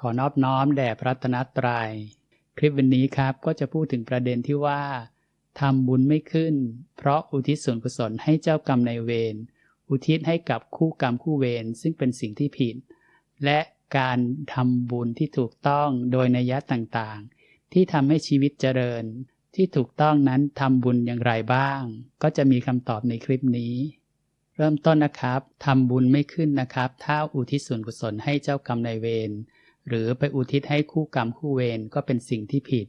ขอนอบน้อมแด่พระรัตนตรยัย คลิปวันนี้ครับก็จะพูดถึงประเด็นที่ว่าทำบุญไม่ขึ้น เพราะอุทิศส่วนกุศลให้เจ้ากรรมนายเวร อุทิศให้กับคู่กรรมคู่เวรซึ่งเป็นสิ่งที่ผิด และการทำบุญที่ถูกต้องโดยนัยะต่างๆ ที่ทำให้ชีวิตเจริญ ที่ถูกต้องนั้นทำบุญอย่างไรบ้าง ก็จะมีคำตอบในคลิปนี้ เริ่มต้นนะครับทำบุญไม่ขึ้นนะครับ ถ้าอุทิศส่วนกุศลให้เจ้ากรรมนายเวร หรือไปอุทิศให้คู่กรรมคู่เวรก็เป็นสิ่งที่ผิด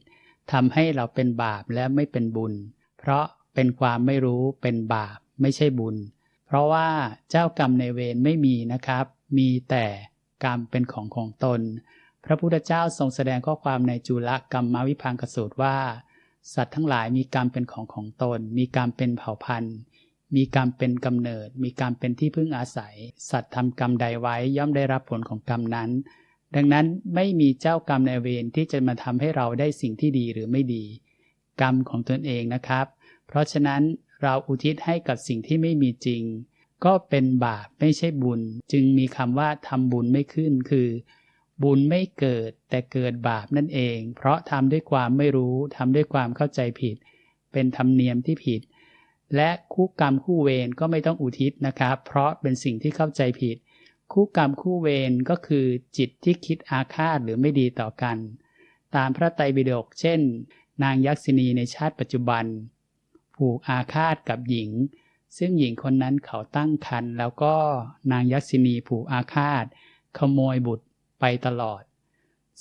ทำให้เราเป็นบาปและไม่เป็นบุญ เพราะเป็นความไม่รู้เป็นบาปไม่ใช่บุญ เพราะว่าเจ้ากรรมในเวรไม่มีนะครับ มีแต่กรรมเป็นของของตน พระพุทธเจ้าทรงแสดงข้อความในจุลกรรมมวิพังกสูตรว่า สัตว์ทั้งหลายมีกรรมเป็นของของตน มีกรรมเป็นเผ่าพันธุ์ มีกรรมเป็นกำเนิด มีกรรมเป็นที่พึ่งอาศัย สัตว์ทำกรรมใดไว้ย่อมได้รับผลของกรรมนั้น ดังนั้นไม่มีเจ้ากรรมในเวรที่จะมาทำให้เราได้สิ่งที่ดีหรือไม่ดี กรรมของตนเองนะครับ เพราะฉะนั้นเราอุทิศให้กับสิ่งที่ไม่มีจริง ก็เป็นบาปไม่ใช่บุญ จึงมีคำว่าทำบุญไม่ขึ้นคือ บุญไม่เกิดแต่เกิดบาปนั่นเอง เพราะทำด้วยความไม่รู้ทำด้วยความเข้าใจผิด เป็นธรรมเนียมที่ผิด และคู่กรรมคู่เวรก็ไม่ต้องอุทิศนะครับ เพราะเป็นสิ่งที่เข้าใจผิด คู่กรรมคู่เวรก็คือจิตที่คิดอาฆาตหรือไม่ดีต่อกัน ตามพระไตรปิฎกเช่น นางยักษินีในชาติปัจจุบัน ผูกอาฆาตกับหญิง ซึ่งหญิงคนนั้นเขาตั้งครรภ์แล้วก็นางยักษินีผูกอาฆาต ขโมยบุตรไปตลอด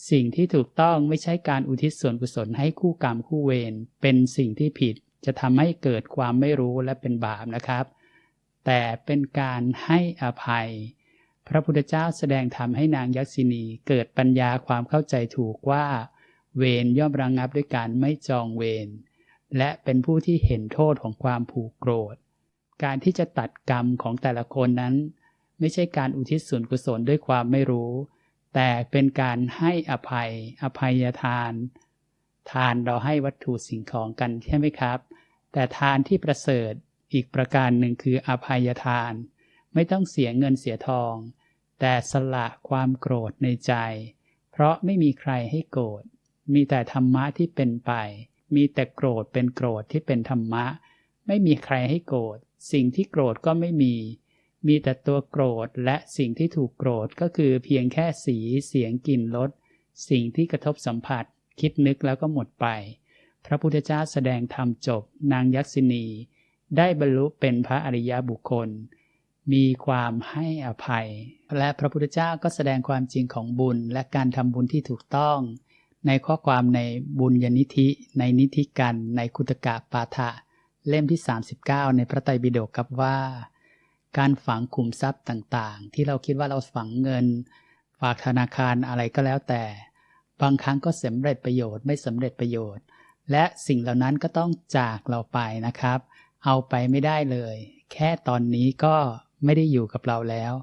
สิ่งที่ถูกต้องไม่ใช่การอุทิศส่วนกุศลให้คู่กรรมคู่เวรเป็นสิ่งที่ผิดจะทำให้เกิดความไม่รู้และเป็นบาปนะครับ แต่เป็นการให้อภัย พระพุทธเจ้าแสดงธรรมให้นางยักษินีเกิดปัญญาความเข้าใจถูกว่า เวรย่อมระงงับด้วยการไม่จองเวรและเป็นผู้ที่เห็นโทษของความผูกโกรธ การที่จะตัดกรรมของแต่ละคนนั้น ไม่ใช่การอุทิศส่วนกุศลด้วยความไม่รู้ แต่เป็นการให้อภัย อภัยทาน ทานเราให้วัตถุสิ่งของกันใช่ไหมครับ แต่ทานที่ประเสริฐอีกประการหนึ่งคืออภัยทาน ไม่ต้องเสียเงินเสียทอง แต่สละความโกรธในใจ เพราะไม่มีใครให้โกรธ มีแต่ธรรมะที่เป็นไป มีแต่โกรธเป็นโกรธที่เป็นธรรมะ ไม่มีใครให้โกรธ สิ่งที่โกรธก็ไม่มี มีแต่ตัวโกรธและสิ่งที่ถูกโกรธก็คือเพียงแค่สีเสียงกลิ่นรสสิ่งที่กระทบสัมผัส คิดนึกแล้วก็หมดไป พระพุทธเจ้าแสดงธรรมจบ นางยักษินี ได้บรรลุเป็นพระอริยบุคคล มีความให้อภัย และพระพุทธเจ้าก็แสดงความจริงของบุญและการทำบุญที่ถูกต้อง ในข้อความในบุญยนิธิ ในนิธิกัน ในคุตกะปาฐะเล่มที่ 39 ในพระไตรปิฎกกับว่า การฝังขุมทรัพย์ต่างๆ ที่เราคิดว่าเราฝังเงิน ฝากธนาคารอะไรก็แล้วแต่ บางครั้งก็สำเร็จประโยชน์ไม่สำเร็จประโยชน์ และสิ่งเหล่านั้นก็ต้องจากเราไปนะครับ เอาไปไม่ได้เลย แค่ตอนนี้ก็ ไม่ได้อยู่กับเราแล้ว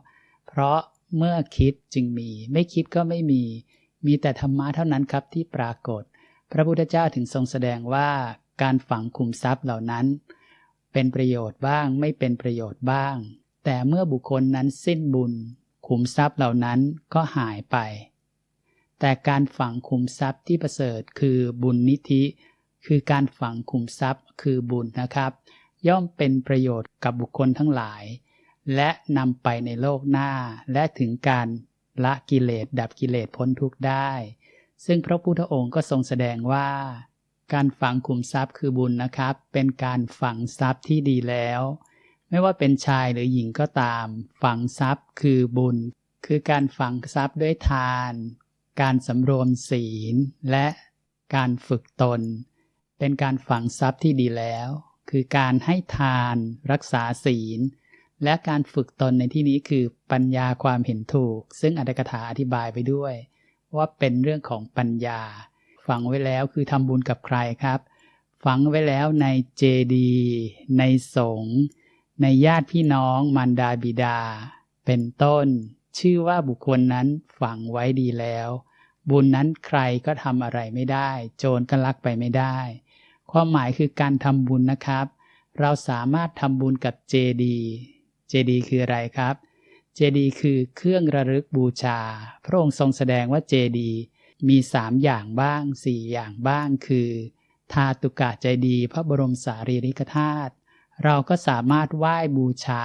เพราะเมื่อคิดจึงมี ไม่คิดก็ไม่มี มีแต่ธรรมะเท่านั้นครับที่ปรากฏ พระพุทธเจ้าถึงทรงแสดงว่าการฝังคุมทรัพย์เหล่านั้น เป็นประโยชน์บ้างไม่เป็นประโยชน์บ้าง แต่เมื่อบุคคลนั้นสิ้นบุญคุมทรัพย์เหล่านั้นก็หายไป แต่การฝังคุมทรัพย์ที่ประเสริฐคือบุญนิธิ คือการฝังคุมทรัพย์คือบุญนะครับ ย่อมเป็นประโยชน์กับบุคคลทั้งหลาย และนำไปในโลกหน้า และถึงการละกิเลสดับกิเลสพ้นทุกข์ได้ ซึ่งพระพุทธองค์ก็ทรงแสดงว่า การฝังคุมทรัพย์คือบุญนะครับ เป็นการฝังทรัพย์ที่ดีแล้ว ไม่ว่าเป็นชายหรือหญิงก็ตาม ฝังทรัพย์คือบุญ คือการฝังทรัพย์ด้วยทาน การสำรวมศีล และการฝึกตน เป็นการฝังทรัพย์ที่ดีแล้ว คือการให้ทาน รักษาศีล และการฝึกตนในที่นี้คือปัญญาความเห็นถูก ซึ่งอัตถกถาอธิบายไปด้วย ว่าเป็นเรื่องของปัญญา ฝังไว้แล้วคือทำบุญกับใครครับ ฝังไว้แล้วในเจดีในสงฆ์ในญาติพี่น้องมารดาบิดา เป็นต้น ชื่อว่าบุคคลนั้นฝังไว้ดีแล้ว บุญนั้นใครก็ทำอะไรไม่ได้ โจรก็ลักไปไม่ได้ ความหมายคือการทำบุญนะครับ เราสามารถทำบุญกับเจดี เจดีคืออะไรครับเจดีย์คือเครื่องระลึกบูชา พระองค์ทรงแสดงว่าเจดีย์มีสามอย่างบ้างสี่อย่างบ้าง คือทาตุกะเจดีย์พระบรมสารีริกธาตุ เราก็สามารถไหว้บูชา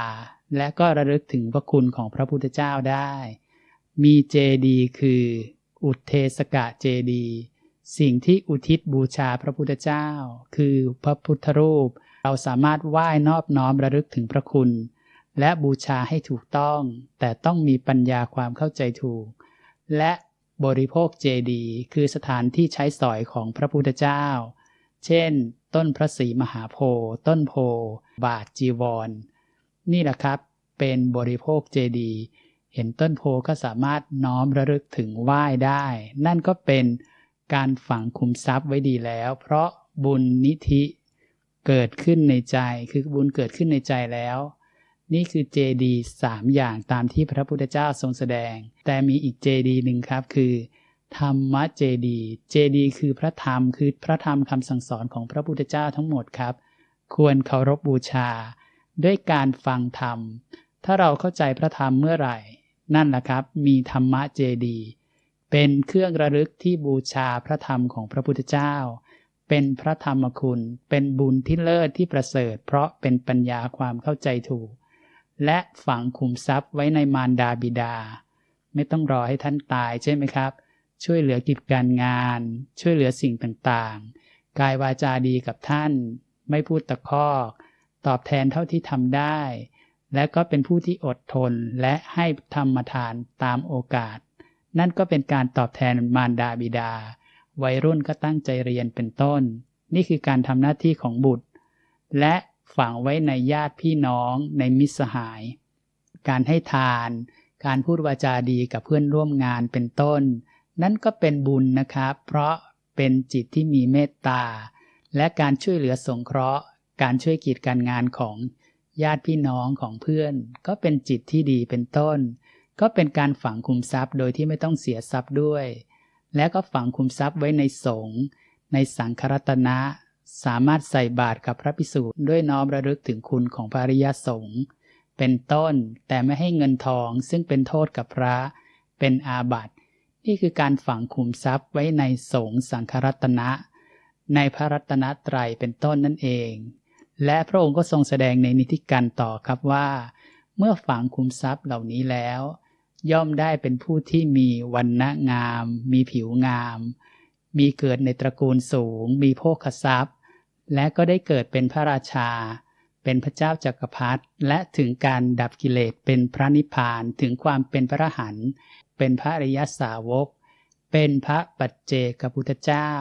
และก็ระลึกถึงพระคุณของพระพุทธเจ้าได้ มีเจดีย์คือ อุเทสกะเจดีย์สิ่งที่อุทิศบูชาพระพุทธเจ้า คือพระพุทธรูป เราสามารถไหว้นอบน้อมระลึกถึงพระคุณ และบูชาให้ถูกต้อง แต่ต้องมีปัญญาความเข้าใจถูก และบริโภคเจดีคือสถานที่ใช้สอยของพระพุทธเจ้า เช่น ต้นพระศรีมหาโพธิ์ต้นโพบาทจีวร นี่แหละครับ เป็นบริโภคเจดีเห็นต้นโพก็สามารถน้อมระลึกถึงไหว้ได้ นั่นก็เป็นการฝังคุมทรัพย์ไว้ดีแล้ว เพราะบุญนิธิเกิดขึ้นในใจ คือบุญเกิดขึ้นในใจแล้ว นี่คือเจดีสามอย่างตามที่พระพุทธเจ้าทรงแสดง แต่มีอีกเจดีหนึ่งครับคือ ธรรมเจดี เจดีคือพระธรรมคือพระธรรมคำสั่งสอนของพระพุทธเจ้าทั้งหมดครับ ควรเคารพบบูชา ด้วยการฟังธรรม ถ้าเราเข้าใจพระธรรมเมื่อไหร่ นั่นแหละครับ มีธรรมะเจดี เป็นเครื่องระลึกที่บูชาพระธรรมของพระพุทธเจ้า เป็นพระธรรมคุณ เป็นบุญที่เลิศที่ประเสริฐ เพราะเป็นปัญญาความเข้าใจถูก และฝังคุมทรัพย์ไว้ในมารดาบิดา ไม่ต้องรอให้ท่านตายใช่ไหมครับ ช่วยเหลือกิจการงาน ช่วยเหลือสิ่งต่างๆ กายวาจาดีกับท่าน ไม่พูดตะคอก ตอบแทนเท่าที่ทำได้ และก็เป็นผู้ที่อดทนและให้ธรรมทานตามโอกาส นั่นก็เป็นการตอบแทนมารดาบิดา วัยรุ่นก็ตั้งใจเรียนเป็นต้น นี่คือการทำหน้าที่ของบุตร และ ฝังไว้ในญาติพี่น้องในมิตรสหาย การให้ทาน การพูดวาจาดีกับเพื่อนร่วมงานเป็นต้น นั่นก็เป็นบุญนะครับ เพราะเป็นจิตที่มีเมตตา และการช่วยเหลือสงเคราะห์ การช่วยกิจการงานของญาติพี่น้องของเพื่อน ก็เป็นจิตที่ดีเป็นต้น ก็เป็นการฝังคุมทรัพย์โดยที่ไม่ต้องเสียทรัพย์ด้วย และก็ฝังคุมทรัพย์ไว้ในสงฆ์ในสังครัตนะ สามารถใส่บาตรกับพระภิกษุด้วยน้อมระลึกถึงคุณของพระริยสงฆ์เป็นต้นแต่ไม่ให้เงินทองซึ่งเป็นโทษกับพระเป็นอาบัตินี่คือการฝังคุมทรัพย์ไว้ในสงฆ์สังครัตนะ ในพระรัตนตรัยเป็นต้นนั่นเอง และพระองค์ก็ทรงแสดงในนิธิการต่อครับว่า เมื่อฝังคุมทรัพย์เหล่านี้แล้ว ย่อมได้เป็นผู้ที่มีวันณะงาม มีผิวงาม มีเกิดในตระกูลสูง มีโภคทรัพย์ และก็ได้เกิดเป็นพระราชา เป็นพระเจ้าจักรพรรดิและถึงการดับกิเลสเป็นพระนิพพานถึงความเป็นพระหันเป็นพระอริยสาวก เป็นพระปัจเจกพุทธเจ้า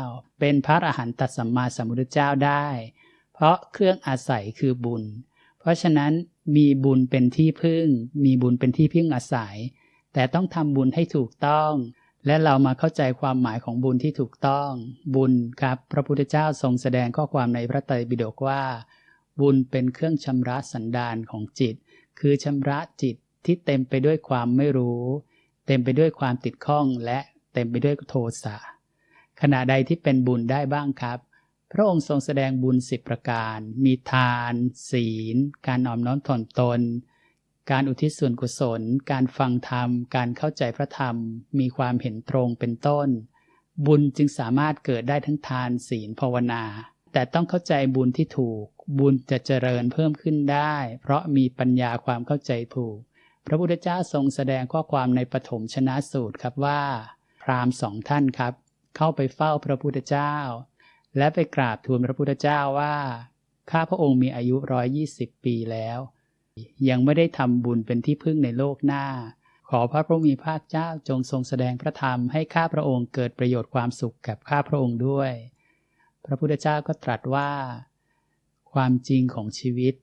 เป็นพระอรหันตสัมมาสัมพุทธเจ้าได้ เพราะเครื่องอาศัยคือบุญ เพราะฉะนั้นมีบุญเป็นที่พึ่ง มีบุญเป็นที่พึ่งอาศัย แต่ต้องทำบุญให้ถูกต้อง และเรามาเข้าใจความหมายของบุญที่ถูกต้องบุญครับ พระพุทธเจ้าทรงแสดงข้อความในพระไตรปิฎกว่า บุญเป็นเครื่องชำระสันดานของจิต คือชำระจิตที่เต็มไปด้วยความไม่รู้ เต็มไปด้วยความติดข้องและเต็มไปด้วยโทสะขณะใดที่เป็นบุญได้บ้างครับ พระองค์ทรงแสดงบุญสิบประการ มีทาน ศีล การออมน้อมถ่อมตน การอุทิศส่วนกุศล การฟังธรรม การเข้าใจพระธรรม มีความเห็นตรงเป็นต้น บุญจึงสามารถเกิดได้ทั้งทานศีลภาวนา แต่ต้องเข้าใจบุญที่ถูก บุญจะเจริญเพิ่มขึ้นได้ เพราะมีปัญญาความเข้าใจถูก พระพุทธเจ้าทรงแสดงข้อความในปฐมชนะสูตรครับว่า พราหมณ์สองท่านครับ เข้าไปเฝ้าพระพุทธเจ้า และไปกราบทูลพระพุทธเจ้าว่าข้าพระองค์มีอายุร้อยยี่สิบปีแล้ว ยังไม่ได้ทำบุญเป็นที่พึ่งในโลกหน้า ขอพระผู้มีพระเจ้าจงทรงแสดงพระธรรมให้ข้าพระองค์เกิดประโยชน์ความสุขกับข้าพระองค์ด้วย พระพุทธเจ้าก็ตรัสว่า ความจริงของชีวิต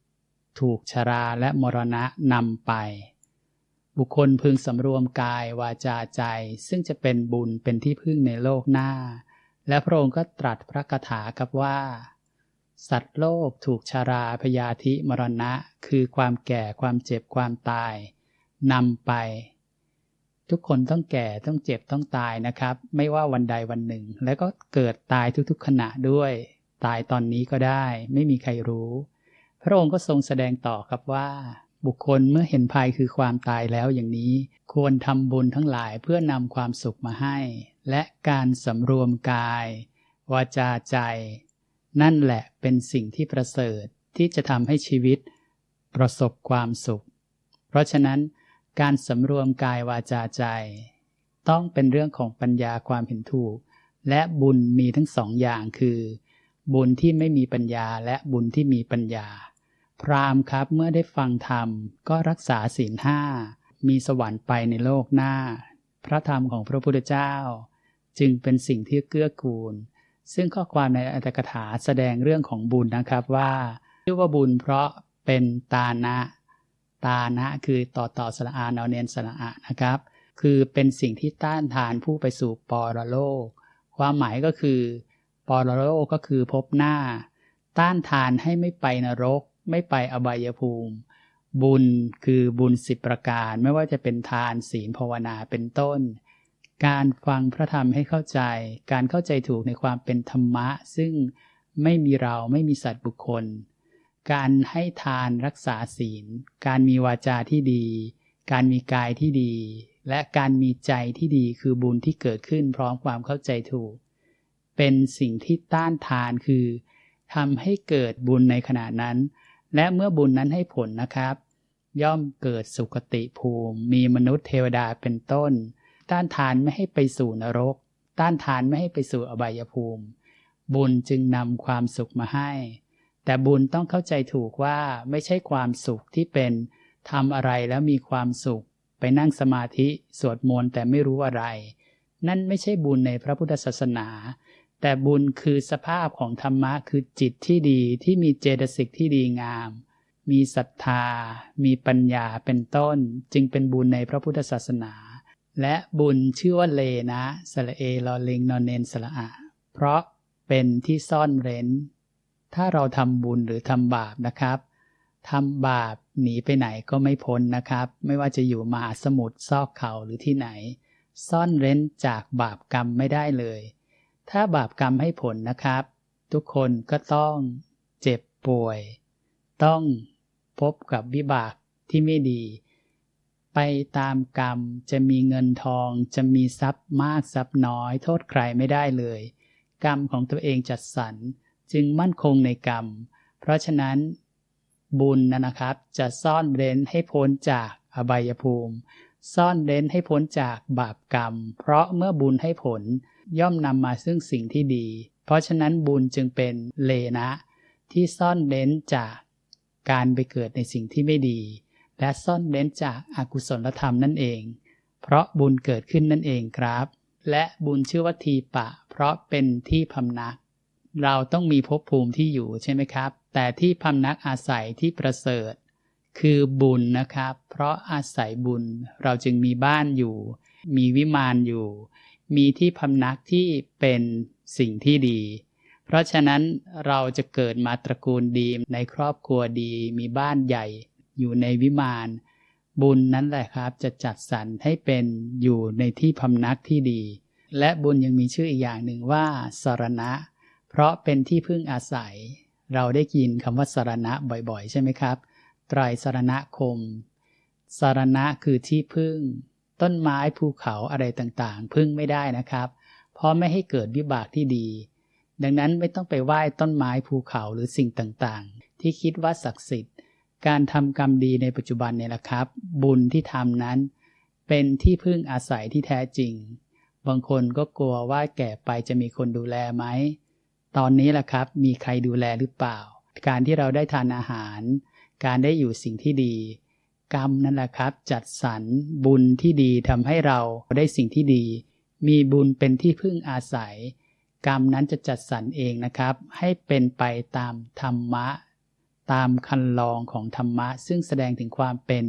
ถูกชราและมรณะนำไป บุคคลพึงสำรวมกายวาจาใจ ซึ่งจะเป็นบุญเป็นที่พึ่งในโลกหน้า และพระองค์ก็ตรัสพระคาถาครับว่า สัตว์โลกถูกชาราพยาธิมรณะ คือความแก่ความเจ็บความตายนำไป ทุกคนต้องแก่ต้องเจ็บต้องตายนะครับ ไม่ว่าวันใดวันหนึ่ง แล้วก็เกิดตายทุกๆขณะด้วย ตายตอนนี้ก็ได้ ไม่มีใครรู้ พระองค์ก็ทรงแสดงต่อครับว่า บุคคลเมื่อเห็นภัยคือความตายแล้วอย่างนี้ ควรทำบุญทั้งหลายเพื่อนำความสุขมาให้ และการสำรวมกาย วาจาใจ นั่นแหละเป็นสิ่งที่ประเสริฐที่จะทำให้ชีวิต ประสบความสุข เพราะฉะนั้น การสำรวมกายวาจาใจ ต้องเป็นเรื่องของปัญญาความเห็นถูก และบุญมีทั้งสองอย่างคือ บุญที่ไม่มีปัญญาและบุญที่มีปัญญา พราหมณ์ครับเมื่อได้ฟังธรรม ก็รักษาศีลห้ามีสวรรค์ไปในโลกหน้า พระธรรมของพระพุทธเจ้า จึงเป็นสิ่งที่เกื้อกูล ซึ่งข้อความในอัตถกถาแสดงเรื่องของบุญนะครับว่า ชื่อว่าบุญเพราะเป็นตานะ ตานะคือต่อต่อสระอานอเนนสระอะนะครับ คือเป็นสิ่งที่ต้านทานผู้ไปสู่ปรโลก ความหมายก็คือปรโลกก็คือพบหน้า ต้านทานให้ไม่ไปนรก ไม่ไปอบายภูมิ บุญคือบุญสิบประการ ไม่ว่าจะเป็นทานศีลภาวนาเป็นต้น การฟังพระธรรมให้เข้าใจ การเข้าใจถูกในความเป็นธรรมะ ซึ่งไม่มีเราไม่มีสัตว์บุคคล การให้ทานรักษาศีล การมีวาจาที่ดี การมีกายที่ดี และการมีใจที่ดีคือบุญที่เกิดขึ้นพร้อมความเข้าใจถูก เป็นสิ่งที่ต้านทานคือทำให้เกิดบุญในขณะนั้น และเมื่อบุญนั้นให้ผลนะครับ ย่อมเกิดสุคติภูมิ มีมนุษย์เทวดาเป็นต้น ต้านทานไม่ให้ไปสู่นรก ต้านทานไม่ให้ไปสู่อบายภูมิ บุญจึงนำความสุขมาให้ แต่บุญต้องเข้าใจถูกว่าไม่ใช่ความสุขที่เป็นทำอะไรแล้วมีความสุข ไปนั่งสมาธิสวดมนต์แต่ไม่รู้อะไร นั่นไม่ใช่บุญในพระพุทธศาสนา แต่บุญคือสภาพของธรรมะคือจิตที่ดีที่มีเจตสิกที่ดีงาม มีศรัทธา มีปัญญาเป็นต้น จึงเป็นบุญในพระพุทธศาสนา และบุญชื่อว่าเลนะสระเอลอลิงนอนเนนสระอะเพราะเป็นที่ซ่อนเร้น ถ้าเราทำบุญหรือทำบาปนะครับทำบาปหนีไปไหนก็ไม่พ้นนะครับ ไม่ว่าจะอยู่มหาสมุทรซอกเขาหรือที่ไหน ซ่อนเร้นจากบาปกรรมไม่ได้เลย ถ้าบาปกรรมให้ผลนะครับ ทุกคนก็ต้องเจ็บป่วย ต้องพบกับวิบากที่ไม่ดี ไปตามกรรม จะมีเงินทอง จะมีทรัพย์มากทรัพย์น้อย โทษใครไม่ได้เลย กรรมของตัวเองจัดสรรจึงมั่นคงในกรรม เพราะฉะนั้น บุญนะครับ จะซ่อนเร้นให้พ้นจากอบายภูมิ ซ่อนเร้นให้พ้นจากบาปกรรม เพราะเมื่อบุญให้ผลย่อมนำมาซึ่งสิ่งที่ดี เพราะฉะนั้นบุญจึงเป็นเลนะ ที่ซ่อนเร้นจากการไปเกิดในสิ่งที่ไม่ดี และซ่อนเร้นจากอากุศลธรรมนั่นเอง เพราะบุญเกิดขึ้นนั่นเองครับ และบุญชื่อว่าทีปะ เพราะเป็นที่พำนัก เราต้องมีภพภูมิที่อยู่ใช่ไหมครับ แต่ที่พำนักอาศัยที่ประเสริฐ คือบุญนะครับ เพราะอาศัยบุญเราจึงมีบ้านอยู่ มีวิมานอยู่ มีที่พำนักที่เป็นสิ่งที่ดีเพราะฉะนั้นเราจะเกิดมาตระกูลดีในครอบครัวดีมีบ้านใหญ่ อยู่ในวิมาน บุญนั้นแหละครับ จะจัดสรรให้เป็นอยู่ในที่พำนักที่ดี และบุญยังมีชื่ออีกอย่างหนึ่งว่าสารณะ เพราะเป็นที่พึ่งอาศัย เราได้ยินคำว่าสารณะบ่อยๆ ใช่ไหมครับ ไตรสารณะคม สารณะคือที่พึ่ง ต้นไม้ภูเขาอะไรต่างๆ พึ่งไม่ได้นะครับ เพราะไม่ให้เกิดวิบากที่ดีดังนั้นไม่ต้องไปไหว้ต้นไม้ภูเขาหรือสิ่งต่างๆ ที่คิดว่าศักดิ์สิทธิ์ การทำกรรมดีในปัจจุบันเนี่ยแหละครับ บุญที่ทำนั้น เป็นที่พึ่งอาศัยที่แท้จริง บางคนก็กลัวว่าแก่ไปจะมีคนดูแลไหม ตอนนี้แหละครับ มีใครดูแลหรือเปล่า การที่เราได้ทานอาหาร การได้อยู่สิ่งที่ดี กรรมนั่นแหละครับ จัดสรรบุญที่ดีทำให้เราได้สิ่งที่ดี มีบุญเป็นที่พึ่งอาศัย กรรมนั้นจะจัดสรรเองนะครับ ให้เป็นไปตามธรรมะ ตามคันลองของธรรมะ ซึ่งแสดงถึงความเป็น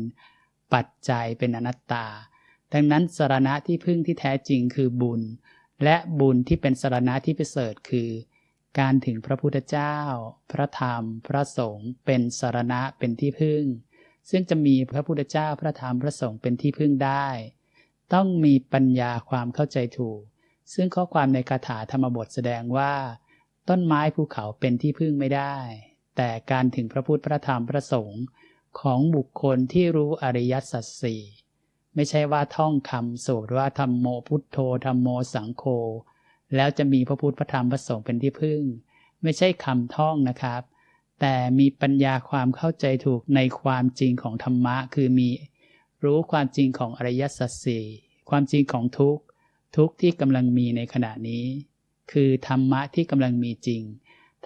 ปัจจัยเป็นอนัตตา ดังนั้นสารณะที่พึ่งที่แท้จริงคือบุญ และบุญที่เป็นสารณะที่ประเสริฐคือ การถึงพระพุทธเจ้า พระธรรม พระสงฆ์เป็นสารณะเป็นที่พึ่ง ซึ่งจะมีพระพุทธเจ้าพระธรรมพระสงฆ์เป็นที่พึ่งได้ ต้องมีปัญญาความเข้าใจถูก ซึ่งข้อความในคาถาธรรมบทแสดงว่า ต้นไม้ภูเขาเป็นที่พึ่งไม่ได้ แต่การถึงพระพุทธพระธรรมพระสงฆ์ของบุคคลที่รู้อริยสัจสี่ไม่ใช่ว่าท่องคำสวดว่าธรรมโมพุทโธธรรมโมสังโฆแล้วจะมีพระพุทธพระธรรมพระสงฆ์เป็นที่พึ่ง ไม่ใช่คำท่องนะครับ แต่มีปัญญาความเข้าใจถูกในความจริงของธรรมะ คือมีรู้ความจริงของอริยสัจสี่ความจริงของทุกทุกที่กำลังมีในขณะนี้ คือธรรมะที่กำลังมีจริง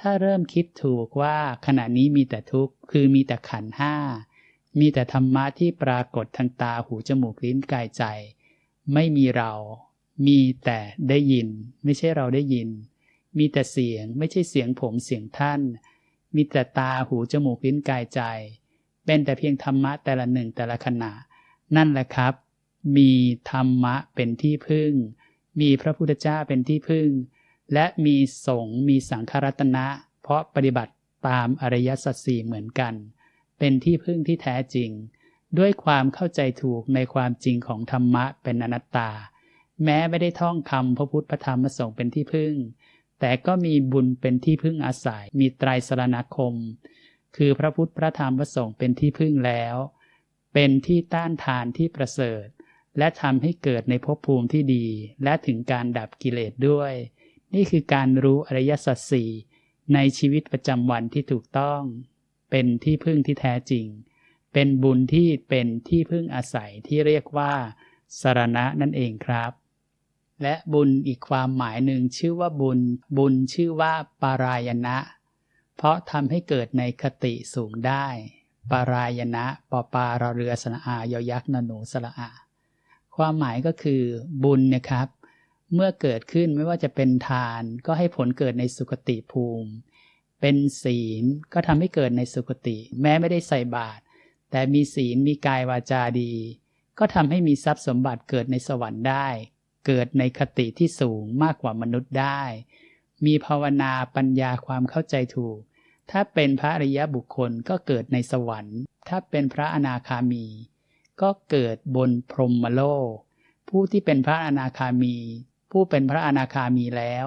ถ้าเริ่มคิดถูกว่าขณะนี้มีแต่ทุกข์ คือมีแต่ขันห้า มีแต่ธรรมะที่ปรากฏทางตาหูจมูกลิ้นกายใจ ไม่มีเรา มีแต่ได้ยิน ไม่ใช่เราได้ยิน มีแต่เสียง ไม่ใช่เสียงผมเสียงท่าน มีแต่ตาหูจมูกลิ้นกายใจ เป็นแต่เพียงธรรมะแต่ละหนึ่งแต่ละขณะ นั่นแหละครับ มีธรรมะเป็นที่พึ่ง มีพระพุทธเจ้าเป็นที่พึ่ง และมีสงฆ์มีสังฆรัตนะ เพราะปฏิบัติตามอริยสัจสี่เหมือนกัน เป็นที่พึ่งที่แท้จริง ด้วยความเข้าใจถูกในความจริงของธรรมะเป็นอนัตตา แม้ไม่ได้ท่องคำพระพุทธพระธรรมพระสงฆ์เป็นที่พึ่ง แต่ก็มีบุญเป็นที่พึ่งอาศัย มีไตรสรณคม คือพระพุทธพระธรรมพระสงฆ์เป็นที่พึ่งแล้ว เป็นที่ต้านทานที่ประเสริฐ และทำให้เกิดในภพภูมิที่ดี และถึงการดับกิเลสด้วย นี่คือการรู้อริยสัจสี่ในชีวิตประจำวันที่ถูกต้อง เป็นที่พึ่งที่แท้จริง เป็นบุญที่เป็นที่พึ่งอาศัยที่เรียกว่าสารณะนั่นเองครับ และบุญอีกความหมายหนึ่งชื่อว่าบุญ บุญชื่อว่าปารายณะ เพราะทำให้เกิดในคติสูงได้ ปารายณะปอปาระเรือสระอายอยักษ์นหนูสระอาความหมายก็คือบุญเนี่ยครับ เมื่อเกิดขึ้นไม่ว่าจะเป็นทานก็ให้ผลเกิดในสุคติภูมิ เป็นศีลก็ทำให้เกิดในสุคติ แม้ไม่ได้ใส่บาตรแต่มีศีลมีกายวาจาดี ก็ทำให้มีทรัพย์สมบัติเกิดในสวรรค์ได้ เกิดในคติที่สูงมากกว่ามนุษย์ได้ มีภาวนาปัญญาความเข้าใจถูก ถ้าเป็นพระอริยบุคคลก็เกิดในสวรรค์ ถ้าเป็นพระอนาคามี ก็เกิดบนพรหมโลกผู้ที่เป็นพระอนาคามี ผู้เป็นพระอนาคามีแล้ว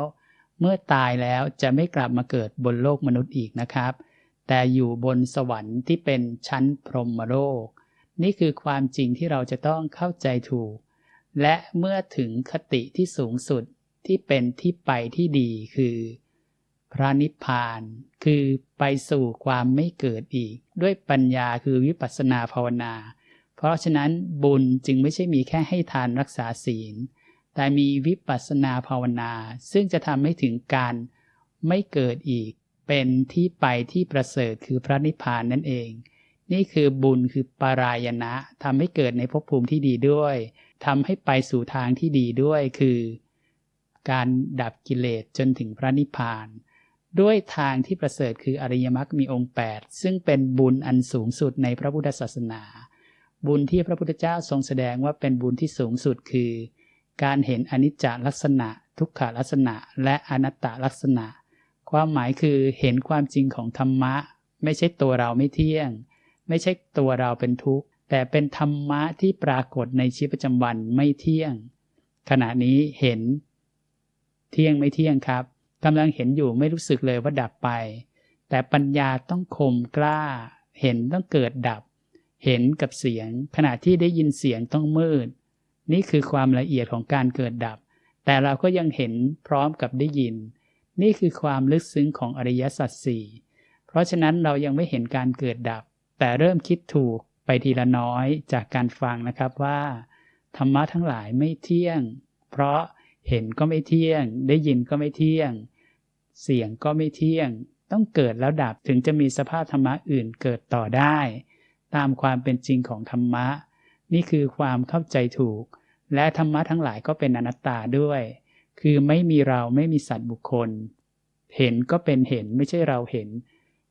เมื่อตายแล้วจะไม่กลับมาเกิดบนโลกมนุษย์อีกนะครับ แต่อยู่บนสวรรค์ที่เป็นชั้นพรหมโลก นี่คือความจริงที่เราจะต้องเข้าใจถูก และเมื่อถึงคติที่สูงสุดที่เป็นที่ไปที่ดีคือ พระนิพพาน คือไปสู่ความไม่เกิดอีก ด้วยปัญญาคือวิปัสสนาภาวนา เพราะฉะนั้นบุญจึงไม่ใช่มีแค่ให้ทานรักษาศีล แต่มีวิปัสสนาภาวนา ซึ่งจะทำให้ถึงการไม่เกิดอีก เป็นที่ไปที่ประเสริฐคือพระนิพพานนั่นเอง นี่คือบุญคือปารายณะทำให้เกิดในภพภูมิที่ดีด้วยทำให้ไปสู่ทางที่ดีด้วยคือ การดับกิเลสจนถึงพระนิพพาน ด้วยทางที่ประเสริฐคืออริยมรรคมีองค์ 8 ซึ่งเป็นบุญอันสูงสุดในพระพุทธศาสนา บุญที่พระพุทธเจ้าทรงแสดงว่าเป็นบุญที่สูงสุดคือ การเห็นอนิจจลักษณะ ทุกขลักษณะ และอนัตตลักษณะ ความหมายคือเห็นความจริงของธรรมะ ไม่ใช่ตัวเราไม่เที่ยง ไม่ใช่ตัวเราเป็นทุกข์ แต่เป็นธรรมะที่ปรากฏในชีวิตประจำวันไม่เที่ยง ขณะนี้เห็น เที่ยงไม่เที่ยงครับกำลังเห็นอยู่ไม่รู้สึกเลยว่าดับไป แต่ปัญญาต้องคมกล้า เห็นต้องเกิดดับ เห็นกับเสียง ขณะที่ได้ยินเสียงต้องมืด นี่คือความละเอียดของการเกิดดับ แต่เราก็ยังเห็นพร้อมกับได้ยิน นี่คือความลึกซึ้งของอริยสัจสี่เพราะฉะนั้นเรายังไม่เห็นการเกิดดับ แต่เริ่มคิดถูกไปทีละน้อยจากการฟังนะครับว่า ธรรมะทั้งหลายไม่เที่ยง เพราะเห็นก็ไม่เที่ยง ได้ยินก็ไม่เที่ยง เสียงก็ไม่เที่ยง ต้องเกิดแล้วดับถึงจะมีสภาพธรรมะอื่นเกิดต่อได้ ตามความเป็นจริงของธรรมะ นี่คือความเข้าใจถูก และธรรมะทั้งหลายก็เป็นอนัตตาด้วย คือไม่มีเราไม่มีสัตว์บุคคล เห็นก็เป็นเห็นไม่ใช่เราเห็น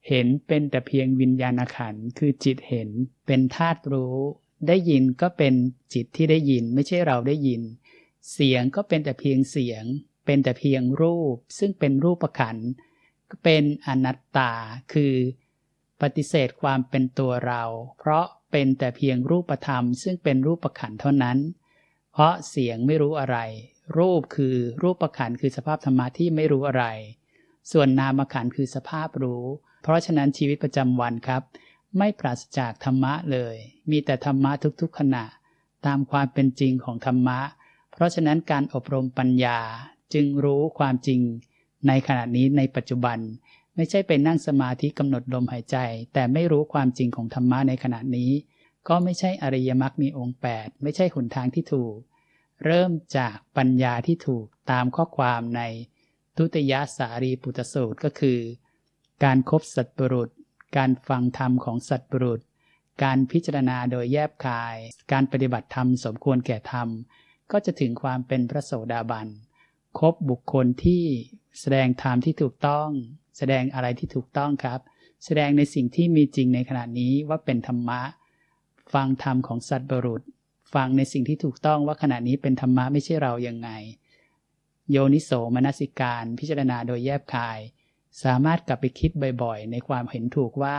เห็นเป็นแต่เพียงวิญญาณขันคือจิตเห็น เป็นธาตุรู้ ได้ยินก็เป็นจิตที่ได้ยิน ไม่ใช่เราได้ยิน เสียงก็เป็นแต่เพียงเสียง เป็นแต่เพียงรูป ซึ่งเป็นรูปขันก็เป็นอนัตตาคือปฏิเสธความเป็นตัวเรา เพราะ เป็นแต่เพียงรูปธรรม ซึ่งเป็นรูปขันเท่านั้น เพราะเสียงไม่รู้อะไร รูปคือรูปขันคือสภาพธรรมะที่ไม่รู้อะไร ส่วนนามขันคือสภาพรู้ เพราะฉะนั้นชีวิตประจำวันครับ ไม่ปราศจากธรรมะเลย มีแต่ธรรมะทุกๆขณะ ตามความเป็นจริงของธรรมะ เพราะฉะนั้นการอบรมปัญญาจึงรู้ความจริงในขณะนี้ในปัจจุบัน ไม่ใช่ไปนั่งสมาธิกำหนดลมหายใจ แต่ไม่รู้ความจริงของธรรมะในขณะนี้ ก็ไม่ใช่อริยมรรคมีองค์ 8 ไม่ใช่หนทางที่ถูก เริ่มจากปัญญาที่ถูกตามข้อความในทุติยสารีปุตสูตรก็คือ การครบสัตบุรุษ การฟังธรรมของสัตบุรุษ การพิจารณาโดยแยบคาย การปฏิบัติธรรมสมควรแก่ธรรม ก็จะถึงความเป็นพระโสดาบันครบบุคคลที่แสดงธรรมที่ถูกต้อง แสดงอะไรที่ถูกต้องครับ แสดงในสิ่งที่มีจริงในขณะนี้ว่าเป็นธรรมะ ฟังธรรมของสัตว์บุรุษ ฟังในสิ่งที่ถูกต้องว่าขณะนี้เป็นธรรมะไม่ใช่เรายังไง โยนิโสมนสิการ พิจารณาโดยแยบคาย สามารถกลับไปคิดบ่อยๆ ในความเห็นถูกว่า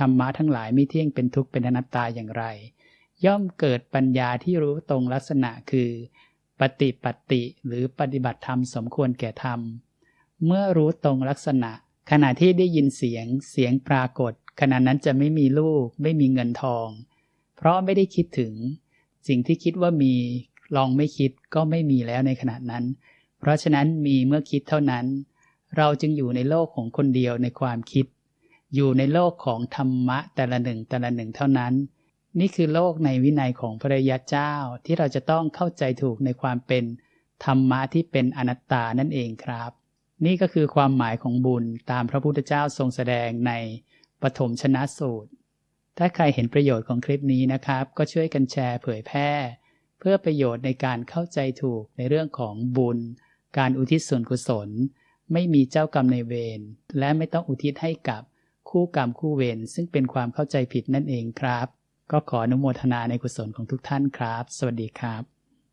ธรรมะทั้งหลายไม่เที่ยงเป็นทุกข์เป็นอนัตตาอย่างไร ย่อมเกิดปัญญาที่รู้ตรงลักษณะคือ ปฏิปัตติหรือปฏิบัติธรรมสมควรแก่ธรรมเมื่อรู้ตรงลักษณะ ขณะที่ได้ยินเสียงเสียงปรากฏ ขณะนั้นจะไม่มีลูก ไม่มีเงินทอง เพราะไม่ได้คิดถึง สิ่งที่คิดว่ามีลองไม่คิดก็ไม่มีแล้วในขณะนั้น เพราะฉะนั้นมีเมื่อคิดเท่านั้น เราจึงอยู่ในโลกของคนเดียวในความคิด อยู่ในโลกของธรรมะแต่ละหนึ่งแต่ละหนึ่งเท่านั้น นี่คือโลกในวินัยของพระยาเจ้าที่เราจะต้องเข้าใจถูกในความเป็นธรรมะที่เป็นอนัตตานั่นเองครับ นี่ก็คือความหมายของบุญตามพระพุทธเจ้าทรงแสดงในปฐมชนะสูตร ถ้าใครเห็นประโยชน์ของคลิปนี้นะครับ ก็ช่วยกันแชร์เผยแพร่ เพื่อประโยชน์ในการเข้าใจถูกในเรื่องของบุญ การอุทิศส่วนกุศล ไม่มีเจ้ากรรมในเวร และไม่ต้องอุทิศให้กับคู่กรรมคู่เวรซึ่งเป็นความเข้าใจผิดนั่นเองครับ ก็ขออนุโมทนาในกุศลของทุกท่านครับ สวัสดีครับ